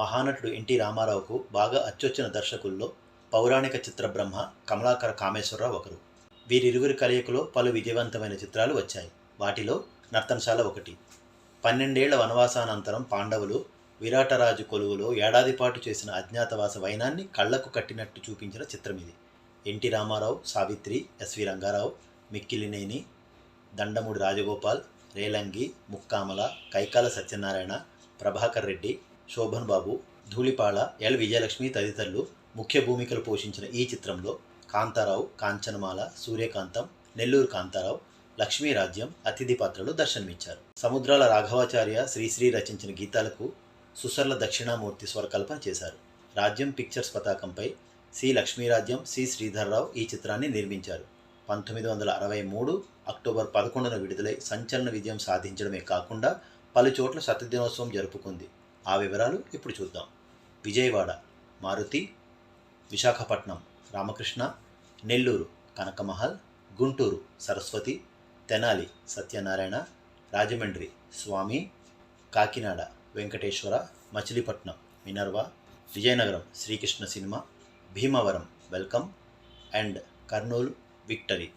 మహానటుడు NT రామారావుకు బాగా అచ్చొచ్చిన దర్శకుల్లో పౌరాణిక చిత్ర బ్రహ్మ కమలాకర కామేశ్వరరావు ఒకరు. వీరిరువురి కలయికలో పలు విజయవంతమైన చిత్రాలు వచ్చాయి. వాటిలో నర్తనశాల ఒకటి. పన్నెండేళ్ళ వనవాసానంతరం పాండవులు విరాటరాజు కొలువులో ఏడాది పాటు చేసిన అజ్ఞాతవాస వైనాన్ని కళ్ళకు కట్టినట్టు చూపించిన చిత్రం ఇది N T Rama Rao Savitri S V Ranga Rao Mikkilineni Dandamudi Rajagopal Relangi Mukkamala Kaikala Satyanarayana Prabhakar Reddy Sobhan Babu Dhulipala L. Vijayalakshmi తదితరులు ముఖ్య భూమికలు పోషించిన ఈ చిత్రంలో కాంతారావు కాంచనమాల సూర్యకాంతం నెల్లూరు కాంతారావు లక్ష్మీ రాజ్యం అతిథి పాత్రలు దర్శనమిచ్చారు. సముద్రాల రాఘవాచార్య శ్రీశ్రీ రచించిన గీతాలకు సుసర్ల దక్షిణామూర్తి స్వరకల్పన చేశారు. రాజ్యం పిక్చర్స్ పతాకంపై సి. లక్ష్మీరాజ్యం సి. శ్రీధర్రావు ఈ చిత్రాన్ని నిర్మించారు. పంతొమ్మిది వందల అరవై మూడు అక్టోబర్ పదకొండున విడుదలై సంచలన విజయం సాధించడమే కాకుండా పలు చోట్ల శతదినోత్సవం జరుపుకుంది. ఆ వివరాలు ఇప్పుడు చూద్దాం. Vijayawada Maruti Visakhapatnam Ramakrishna Nellore Kanakamahal Guntur Saraswati Tenali Satyanarayana Rajahmundry Swamy Kakinada Venkateswara Machilipatnam Minerva Vizianagaram Sri Krishna cinema Bhimavaram welcome and Kurnool victory.